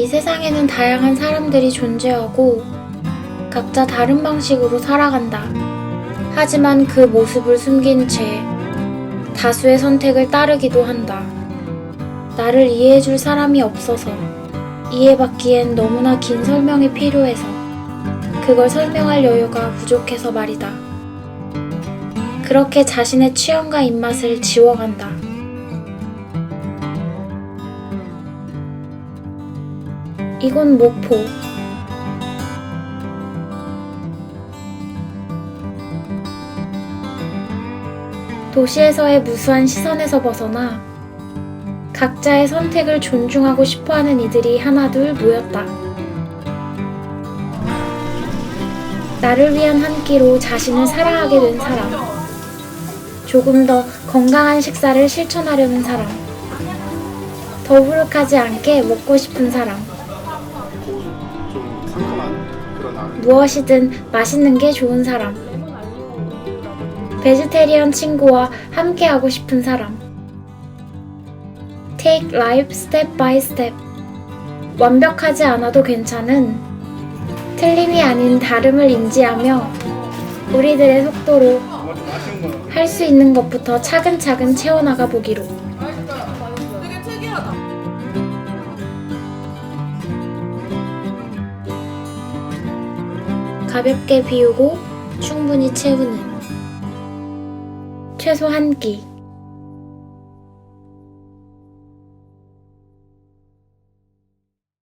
이 세상에는 다양한 사람들이 존재하고 각자 다른 방식으로 살아간다. 하지만 그 모습을 숨긴 채 다수의 선택을 따르기도 한다. 나를 이해해줄 사람이 없어서 이해받기엔 너무나 긴 설명이 필요해서 그걸 설명할 여유가 부족해서 말이다. 그렇게 자신의 취향과 입맛을 지워간다. 이곳 목포. 도시에서의 무수한 시선에서 벗어나 각자의 선택을 존중하고 싶어 하는 이들이 하나둘 모였다. 나를 위한 한 끼로 자신을 사랑하게 된 사람. 조금 더 건강한 식사를 실천하려는 사람. 더부룩하지 않게 먹고 싶은 사람. 좀 상큼한 그런 알. 무엇이든 맛있는 게 좋은 사람. 베지테리언 친구와 함께 하고 싶은 사람. Take life step by step. 완벽하지 않아도 괜찮은 틀림이 아닌 다름을 인지하며 우리들의 속도로 할 수 있는 것부터 차근차근 채워나가 보기로. 되게 특이하다. 가볍게 비우고 충분히 채우는 최소 한 끼.